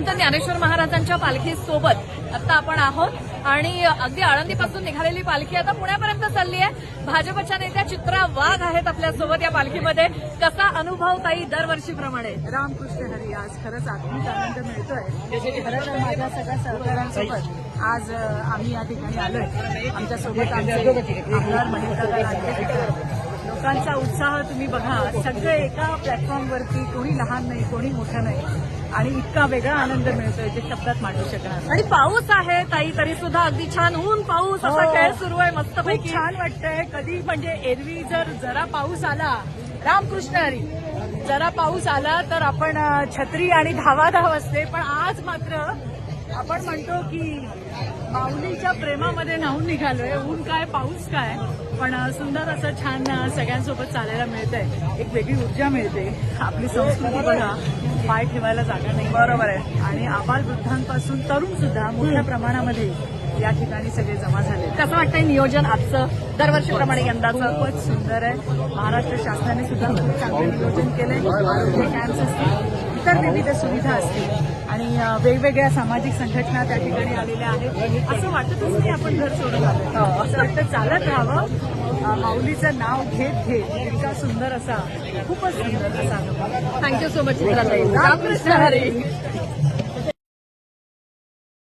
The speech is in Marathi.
संत ज्ञानेश्वर महाराजांच्या पालखी सोबत आता आपण आहोत. आणि अगदी आळंदीपासून निघालेली पालखी आता पुण्यापर्यंत चालली आहे. भाजपच्या नेत्या चित्रा वाघ आहेत आपल्यासोबत या पालखीमध्ये. कसा अनुभव ताई दरवर्षीप्रमाणे? रामकृष्ण हरी आज खरंच आत्मिक आनंद मिळतोय. खरं तर माझ्या सगळ्या सहकाऱ्यांसोबत आज आम्ही या ठिकाणी आलोय. आमच्यासोबत आमचे आमदार लोकांचा उत्साह तुम्ही बघा. सगळे एका प्लॅटफॉर्मवरती कोणी लहान नाही कोणी मोठं नाही. आणि इतका वेगळा आनंद मिळतोय जे शब्दात मांडू शकणार. आणि पाऊस आहे ताई तरी सुद्धा अगदी छान ऊन पाऊस असा हो. खेळ सुरू आहे खूप मस्तपैकी छान वाटतंय. कधी म्हणजे एरवी जर जरा पाऊस आला रामकृष्ण हरी जरा पाऊस आला तर आपण छत्री आणि धावाधाव असते. पण आज मात्र आपण म्हणतो की माऊलीच्या प्रेमामध्ये न्हावून निघालोय. ऊन काय पाऊस काय? पण सुंदर असं छान सगळ्यांसोबत चालायला मिळतंय. एक वेगळी ऊर्जा मिळते. आपली संस्कृती बघा पाय ठेवायला जागा नाही. बरोबर आहे. आणि आबाल वृद्धांपासून तरुण सुद्धा मोठ्या प्रमाणामध्ये या ठिकाणी सगळे जमा झाले. कसं वाटतंय नियोजन आजचं? दरवर्षीप्रमाणे यंदाचं? खूपच सुंदर आहे. महाराष्ट्र शासनाने सुद्धा खूप चांगलं नियोजन केलंय. आरोग्य कॅम्प्स असतील इतर विविध सुविधा असतील. आणि वेगवेगळ्या सामाजिक संघटना त्या ठिकाणी आलेल्या आहेत. असं वाटतच नाही आपण घर सोडून आलो असं वाटतं चालत राहावं. माऊलीचं नाव घेत घेत. इतका सुंदर असा खूपच सुंदर असा. Thank you so much Ramkrishna Hari.